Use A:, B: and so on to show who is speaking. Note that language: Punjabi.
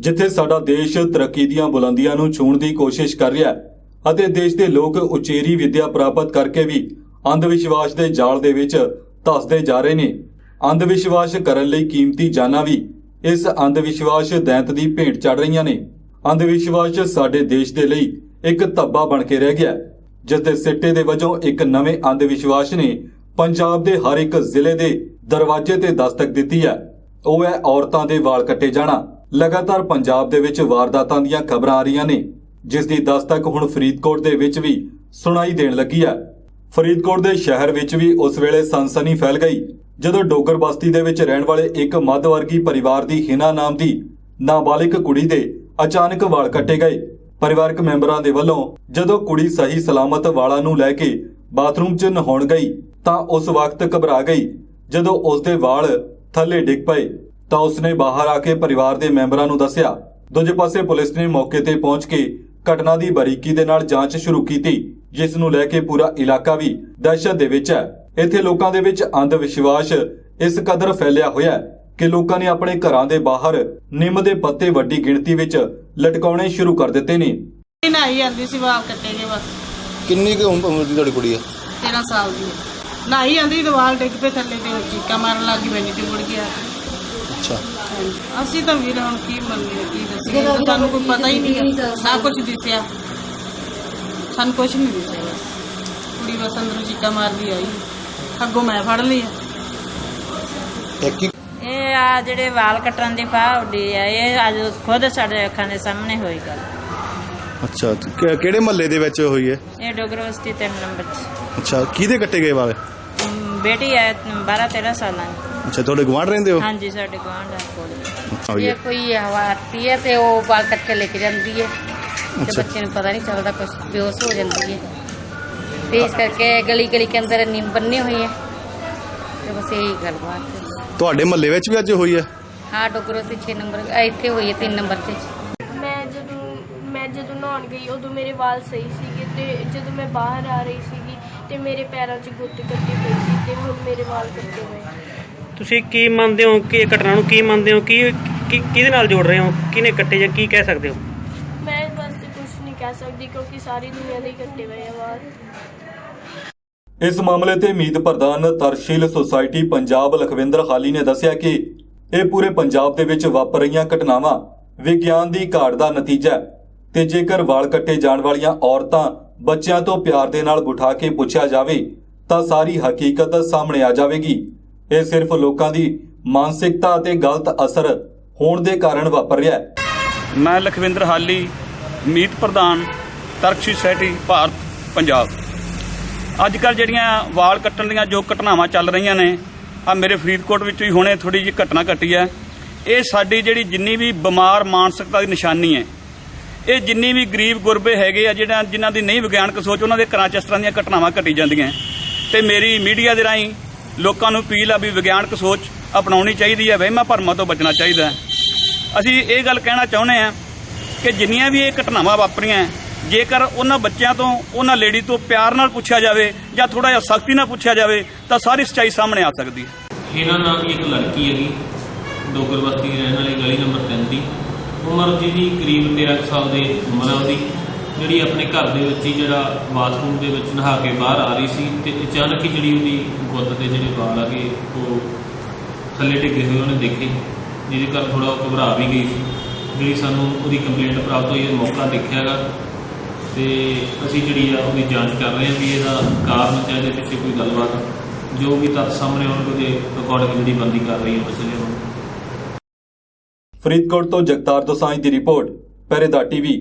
A: ਜਿੱਥੇ ਸਾਡਾ ਦੇਸ਼ ਤਰੱਕੀ ਦੀਆਂ ਬੁਲੰਦੀਆਂ ਨੂੰ ਛੂਹਣ ਦੀ ਕੋਸ਼ਿਸ਼ ਕਰ ਰਿਹਾ ਹੈ ਅਤੇ ਦੇਸ਼ ਦੇ ਲੋਕ ਉਚੇਰੀ ਵਿੱਦਿਆ ਪ੍ਰਾਪਤ ਕਰਕੇ ਵੀ ਅੰਧ ਵਿਸ਼ਵਾਸ ਦੇ ਜਾਲ ਦੇ ਵਿੱਚ ਧਸਦੇ ਜਾ ਰਹੇ ਨੇ। ਅੰਧ ਵਿਸ਼ਵਾਸ ਕਰਨ ਲਈ ਕੀਮਤੀ ਜਾਨਾਂ ਵੀ ਇਸ ਅੰਧ ਵਿਸ਼ਵਾਸ ਦੈਂਤ ਦੀ ਭੇਟ ਚੜ ਰਹੀਆਂ ਨੇ। ਅੰਧ ਵਿਸ਼ਵਾਸ ਸਾਡੇ ਦੇਸ਼ ਦੇ ਲਈ ਇੱਕ ਧੱਬਾ ਬਣ ਕੇ ਰਹਿ ਗਿਆ ਹੈ, ਜਿਸ ਦੇ ਸਿੱਟੇ ਦੇ ਵਜੋਂ ਇੱਕ ਨਵੇਂ ਅੰਧ ਵਿਸ਼ਵਾਸ ਨੇ ਪੰਜਾਬ ਦੇ ਹਰ ਇੱਕ ਜ਼ਿਲ੍ਹੇ ਦੇ ਦਰਵਾਜ਼ੇ ਤੇ ਦਸਤਕ ਦਿੱਤੀ ਹੈ। ਉਹ ਹੈ ਔਰਤਾਂ ਦੇ ਵਾਲ ਕੱਟੇ ਜਾਣਾ। ਲਗਾਤਾਰ ਪੰਜਾਬ ਦੇ ਵਿੱਚ ਵਾਰਦਾਤਾਂ ਦੀਆਂ ਖਬਰਾਂ ਆ ਰਹੀਆਂ ਨੇ, ਜਿਸ ਦੀ ਦਸਤਕ ਹੁਣ ਫਰੀਦਕੋਟ ਦੇ ਵਿੱਚ ਵੀ ਸੁਣਾਈ ਦੇਣ ਲੱਗੀ ਹੈ। ਫਰੀਦਕੋਟ ਦੇ ਸ਼ਹਿਰ ਵਿੱਚ ਵੀ ਉਸ ਵੇਲੇ ਸਨਸਨੀ ਫੈਲ ਗਈ, ਜਦੋਂ ਡੋਗਰ ਬਸਤੀ ਦੇ ਵਿੱਚ ਰਹਿਣ ਵਾਲੇ ਇੱਕ ਮੱਧ ਵਰਗੀ ਪਰਿਵਾਰ ਦੀ ਹਿਨਾ ਨਾਮ ਦੀ ਨਾਬਾਲਿਗ ਕੁੜੀ ਦੇ ਅਚਾਨਕ ਵਾਲ ਕੱਟੇ ਗਏ। ਪਰਿਵਾਰਕ ਮੈਂਬਰਾਂ ਦੇ ਵੱਲੋਂ ਜਦੋਂ ਕੁੜੀ ਸਹੀ ਸਲਾਮਤ ਵਾਲਾਂ ਨੂੰ ਲੈ ਕੇ ਬਾਥਰੂਮ 'ਚ ਨਹਾਉਣ ਗਈ, ਤਾਂ ਉਸ ਵਕਤ ਘਬਰਾ ਗਈ, ਜਦੋਂ ਉਸ ਦੇ ਵਾਲ ਥੱਲੇ ਡਿੱਗ ਪਏ। ਤਾਂ ਉਸਨੇ ਬਾਹਰ ਆ ਕੇ ਪਰਿਵਾਰ ਦੇ ਮੈਂਬਰਾਂ ਨੂੰ ਦੱਸਿਆ ਦੂਜੇ ਪਾਸੇ ਪੁਲਿਸ ਨੇ ਮੌਕੇ ਤੇ ਪਹੁੰਚ ਕੇ ਘਟਨਾ ਦੀ ਬਾਰੀਕੀ ਦੇ ਨਾਲ ਜਾਂਚ ਸ਼ੁਰੂ ਕੀਤੀ ਜਿਸ ਨੂੰ ਲੈ ਕੇ ਪੂਰਾ ਇਲਾਕਾ ਵੀ ਦਹਿਸ਼ਤ ਦੇ ਵਿੱਚ ਹੈ। ਇੱਥੇ ਲੋਕਾਂ ਦੇ ਵਿੱਚ ਅੰਧ ਵਿਸ਼ਵਾਸ ਇਸ ਕਦਰ ਫੈਲਿਆ ਹੋਇਆ ਹੈ ਕਿ ਲੋਕਾਂ ਨੇ ਆਪਣੇ ਘਰਾਂ ਦੇ ਬਾਹਰ ਨਿੰਮ ਦੇ ਪੱਤੇ ਵੱਡੀ ਗਿਣਤੀ ਵਿੱਚ ਲਟਕਾਉਣੇ ਸ਼ੁਰੂ ਕਰ ਦਿੱਤੇ ਨੇ।
B: ਨਹਾਈ ਜਾਂਦੀ ਸੀ ਵਾਲ ਕੱਟੇ ਗਏ ਬਸ।
C: ਕਿੰਨੀ ਕੁ ਉਮ- ਉਮਰ ਦੀ ਤੁਹਾਡੀ ਕੁੜੀ ਹੈ
B: 13 ਸਾਲ ਦੀ ਨਹਾਈ ਜਾਂਦੀ ਤੇ ਵਾਲ ਡਿੱਗ ਪਏ ਥੱਲੇ ਤੇ ਉਹ ਚੀਕਾਂ ਮਾਰਨ ਲੱਗ ਗਈ ਮੈਨੂੰ ਤੇ ਮੁੜ ਗਿਆ
C: ਅੱਛਾ।
B: ਅਸੀਂ ਤਾਂ ਵੀਰ ਹੁਣ ਕੀ ਮੰਨੀਏ ਕੀ ਦੱਸੀਏ? ਸਾਨੂੰ ਕੋਈ ਪਤਾ ਹੀ ਨਹੀਂ। ਨਾ ਕੁਝ ਦਿਸਿਆ। ਸਾਨੂੰ ਕੁਝ ਨਹੀਂ ਦਿਸਿਆ। ਬਸ ਕੁੜੀ ਬਸ ਅੰਦਰੋਂ ਚੀਕਾਂ ਮਾਰਦੀ ਆਈ। ਅੱਗੋਂ ਮੈਂ ਫੜ ਲਈ।
C: ਇੱਕ ਹੀ
D: ਇਹ ਆ ਜਿਹੜੇ ਵਾਲ ਕੱਟਣ ਦੀ ਫਾਹ ਉੱਡੀ ਆ। ਇਹ ਅੱਜ ਖੁਦ ਸਾਡੇ ਅੱਖਾਂ ਦੇ ਸਾਹਮਣੇ ਹੋਈ ਗੱਲ।
C: ਅੱਛਾ ਤੇ ਕਿ- ਕਿਹੜੇ ਮਹੱਲੇ ਦੇ ਵਿੱਚ ਹੋਈ ਹੈ
D: ਇਹ ਡੋਗਰਵਸਤੀ ਤਿੰਨ ਨੰਬਰ 'ਚ।
C: ਅੱਛਾ ਕਿਹਦੇ ਕੱਟੇ ਗਏ ਵਾਲੇ?
D: ਅਮ, ਬੇਟੀ ਹੈ 12 13 ਸਾਲਾਂ ਦੀ।
C: ਅੱਛਾ ਤੁਹਾਡੇ ਗਵਾਂਢ ਰਹਿੰਦੇ ਹੋ?
D: ਹਾਂਜੀ ਸਾਡੇ ਗੁਆਂਢ ਆ ਕੋਲ।
E: ਇਹ
C: ਹੈ
E: ਕੋਈ ਹਵਾ ਆਤੀ ਹੈ ਤੇ ਉਹ ਬਾਲ ਕੱਟ ਕੇ ਲੈ ਕੇ ਜਾਂਦੀ ਹੈ। ਤੇ
C: ਅੱਛਾ।
E: ਬੱਚੇ ਨੂੰ ਪਤਾ ਨਹੀਂ ਚੱਲਦਾ ਕੁਝ ਬੇਹੋਸ਼ ਹੋ ਜਾਂਦੀ ਹੈ। ਤੇ ਇਸ ਕਰਕੇ ਗਲੀ ਗਲੀ ਕੇ ਅੰਦਰ ਨੀਮ ਬੰਨੀ ਹੋਈ ਹੈ ਤੇ ਬਸ ਇਹੀ ਗੱਲਬਾਤ ਹੈ।
C: ਤੁਹਾਡੇ ਮਹੱਲੇ ਵਿੱਚ ਵੀ ਅੱਜ ਹੋਈ ਹੈ?
E: ਹਾਂ ਡੋਗਰੋ ਤੇ 6 ਨੰਬਰ ਇੱਥੇ ਹੋਈ ਹੈ 3 ਨੰਬਰ ਤੇ।
F: ਮੈਂ ਜਦੋਂ ਮੈਂ ਜਦੋਂ ਨਹਾਉਣ ਗਈ ਉਦੋਂ ਮੇਰੇ ਵਾਲ ਸਹੀ ਸੀਗੇ ਤੇ ਜਦੋਂ ਮੈਂ ਬਾਹਰ ਆ ਰਹੀ ਸੀਗੀ ਤੇ ਮੇਰੇ ਪੈਰਾਂ 'ਚ ਗੁੱਤ ਕੱਟੀ ਪਈ ਸੀ ਤੇ ਹੁਣ ਮੇਰੇ ਵਾਲ ਕੱਟੇ ਹੋਏ
G: ਤੁਸੀਂ ਕੀ ਮੰਨਦੇ ਹੋ ਕਿ ਇਹ ਘਟਨਾ ਨੂੰ ਕੀ ਮੰਨਦੇ ਹੋ ਕੀ ਕੀ- ਕਿਹਦੇ ਨਾਲ ਜੋੜ ਰਹੇ ਹੋ ਕਿਹਨੇ ਕੱਟੇ ਜਾਂ ਕੀ ਕਹਿ ਸਕਦੇ ਹੋ?
F: ਮੈਂ ਇਸ ਵਾਸਤੇ ਕੁਝ ਨਹੀਂ ਕਹਿ ਸਕਦੀ ਕਿਉਂਕਿ ਸਾਰੀ ਦੁਨੀਆ ਦੇ ਹੀ ਕੱਟੇ ਹੋਏ ਆ ਵਾਲ
A: ਇਸ ਮਾਮਲੇ ਤੇ ਮੀਤ ਪ੍ਰਧਾਨ ਤਰਸ਼ੀਲ ਸੁਸਾਇਟੀ ਪੰਜਾਬ ਲਖਵਿੰਦਰ ਹਾਲੀ ਨੇ ਦੱਸਿਆ ਕਿ ਇਹ ਪੂਰੇ ਪੰਜਾਬ ਦੇ ਵਿੱਚ ਵਾਪਰ ਰਹੀਆਂ ਘਟਨਾਵਾਂ ਵਿਗਿਆਨ ਦੀ ਘਾਟ ਦਾ ਨਤੀਜਾ ਹੈ ਤੇ ਜੇਕਰ ਵਾਲ ਕੱਟੇ ਜਾਣ ਵਾਲੀਆਂ ਔਰਤਾਂ ਬੱਚਿਆਂ ਤੋਂ ਪਿਆਰ ਦੇ ਨਾਲ ਬਿਠਾ ਕੇ ਪੁੱਛਿਆ ਜਾਵੇ ਤਾਂ ਸਾਰੀ ਹਕੀਕਤ ਸਾਹਮਣੇ ਆ ਜਾਵੇਗੀ। ਇਹ ਸਿਰਫ ਲੋਕਾਂ ਦੀ ਮਾਨਸਿਕਤਾ ਅਤੇ ਗਲਤ ਅਸਰ ਹੋਣ ਦੇ ਕਾਰਨ ਵਾਪਰ ਰਿਹਾ ਹੈ।
H: ਮੈਂ ਲਖਵਿੰਦਰ ਹਾਲੀ, ਮੀਤ ਪ੍ਰਧਾਨ, ਤਰਕਸ਼ੀ ਸੋਸਾਇਟੀ, ਭਾਰਤ, ਪੰਜਾਬ। ਅੱਜ ਕੱਲ ਜਿਹੜੀਆਂ ਵਾਲ ਕੱਟਣ ਦੀਆਂ ਜੋ ਘਟਨਾਵਾਂ ਚੱਲ ਰਹੀਆਂ ਨੇ ਆ ਮੇਰੇ ਫਰੀਦਕੋਟ ਵਿੱਚ ਵੀ ਹੁਣੇ ਥੋੜੀ ਜਿਹੀ ਘਟਨਾ ਘਟੀ ਹੈ। ਇਹ ਸਾਡੀ ਜਿਹੜੀ ਜਿੰਨੀ ਵੀ ਬਿਮਾਰ ਮਾਨਸਿਕਤਾ ਦੀ ਨਿਸ਼ਾਨੀ ਹੈ, ਇਹ ਜਿੰਨੀ ਵੀ ਗਰੀਬ ਗੁਰਬੇ ਹੈਗੇ ਆ ਜਿਹੜਾ ਜਿਨ੍ਹਾਂ ਦੀ ਨਹੀਂ ਵਿਗਿਆਨਕ ਸੋਚ, ਉਹਨਾਂ ਦੇ ਘਰਾਂ 'ਚ ਇਸ ਤਰ੍ਹਾਂ ਦੀਆਂ ਘਟਨਾਵਾਂ ਘਟੀ ਜਾਂਦੀਆਂ। ਤੇ ਮੇਰੀ ਮੀਡੀਆ ਦੇ ਰਾਹੀਂ ਲੋਕਾਂ ਨੂੰ ਅਪੀਲ ਆ ਵੀ ਵਿਗਿਆਨਕ ਸੋਚ ਅਪਣਾਉਣੀ ਚਾਹੀਦੀ ਹੈ, ਵਹਿਮਾਂ ਭਰਮਾਂ ਤੋਂ ਬਚਣਾ ਚਾਹੀਦਾ ਹੈ। ਅਸੀਂ ਇਹ ਗੱਲ ਕਹਿਣਾ ਚਾਹੁੰਦੇ ਹਾਂ ਕਿ ਜਿੰਨੀਆਂ ਵੀ ਇਹ ਘਟਨਾਵਾਂ ਵਾਪਰੀਆਂ ਜੇਕਰ ਉਹਨਾਂ ਬੱਚਿਆਂ ਤੋਂ, ਉਹਨਾਂ ਲੇਡੀ ਤੋਂ ਪਿਆਰ ਨਾਲ ਪੁੱਛਿਆ ਜਾਵੇ ਜਾਂ ਥੋੜਾ ਜਿਹਾ ਸਖਤੀ ਨਾਲ ਪੁੱਛਿਆ ਜਾਵੇ, ਤਾਂ ਸਾਰੀ ਸੱਚਾਈ ਸਾਹਮਣੇ ਆ ਸਕਦੀ ਹੈ।
I: ਇਹਨਾਂ ਨਾਮ ਦੀ ਇੱਕ ਲੜਕੀ ਹੈਗੀ, ਡੋਗਰ ਦੀ ਰਹਿਣ ਵਾਲੀ, ਗਲੀ ਨੰਬਰ 3 ਦੀ। ਉਮਰ ਜਿਹਦੀ ਕਰੀਬ 13 ਸਾਲ ਦੇ, ਉਮਰ ਆ ਉਹਦੀ। ਜਿਹੜੀ ਆਪਣੇ ਘਰ ਦੇ ਵਿੱਚ ਹੀ ਜਿਹੜਾ ਬਾਥਰੂਮ ਦੇ ਵਿੱਚ ਨਹਾ ਕੇ ਬਾਹਰ ਆ ਰਹੀ ਸੀ ਤੇ ਅਚਾਨਕ ਹੀ ਜਿਹੜੀ ਉਹਦੀ ਗੁੱਤ ਦੇ ਜਿਹੜੇ ਵਾਲ ਗਏ, ਉਹ ਥੱਲੇ ਡਿੱਗੇ ਹੋਏ ਉਹਨੇ ਦੇਖੇ, ਜਿਹਦੇ ਕਾਰਨ ਥੋੜਾ ਉਹ ਘਬਰਾ ਵੀ ਗਈ ਸੀ। ਜਿਹੜੀ ਸਾਨੂੰ ਉਹਦੀ ਕੰਪਲੇਂਟ ਪ੍ਰਾਪਤ ਹੋਈ ਹੈ ਮੌਕਾ ਦੇਖਿਆਗਾ ਤੇ ਅਸੀਂ ਜਿਹੜੀ ਆ ਉਹਦੀ ਜਾਂਚ ਕਰ ਰਹੇ ਹਾਂ ਵੀ ਇਹਦਾ ਕਾਰਨ ਤੇ ਇਹਦੇ ਪਿੱਛੇ ਕੋਈ ਗੱਲਬਾਤ, ਜੋ ਵੀ ਤੱਥ ਸਾਹਮਣੇ ਆਉਣਗੇ, ਉਹਦੇ ਅਕੋਰਡਿੰਗ ਜਿਹੜੀ ਬੰਦੀ ਕਰ ਰਹੀ ਹੈ ਮਸਲੇ ਨੂੰ
A: ਫਰੀਦਕੋਟ ਤੋਂ ਜਗਤਾਰ ਦੋਸਾਂਝ ਦੀ ਰਿਪੋਰਟ ਪਹਿਰੇਦਾਰ ਟੀਵੀ।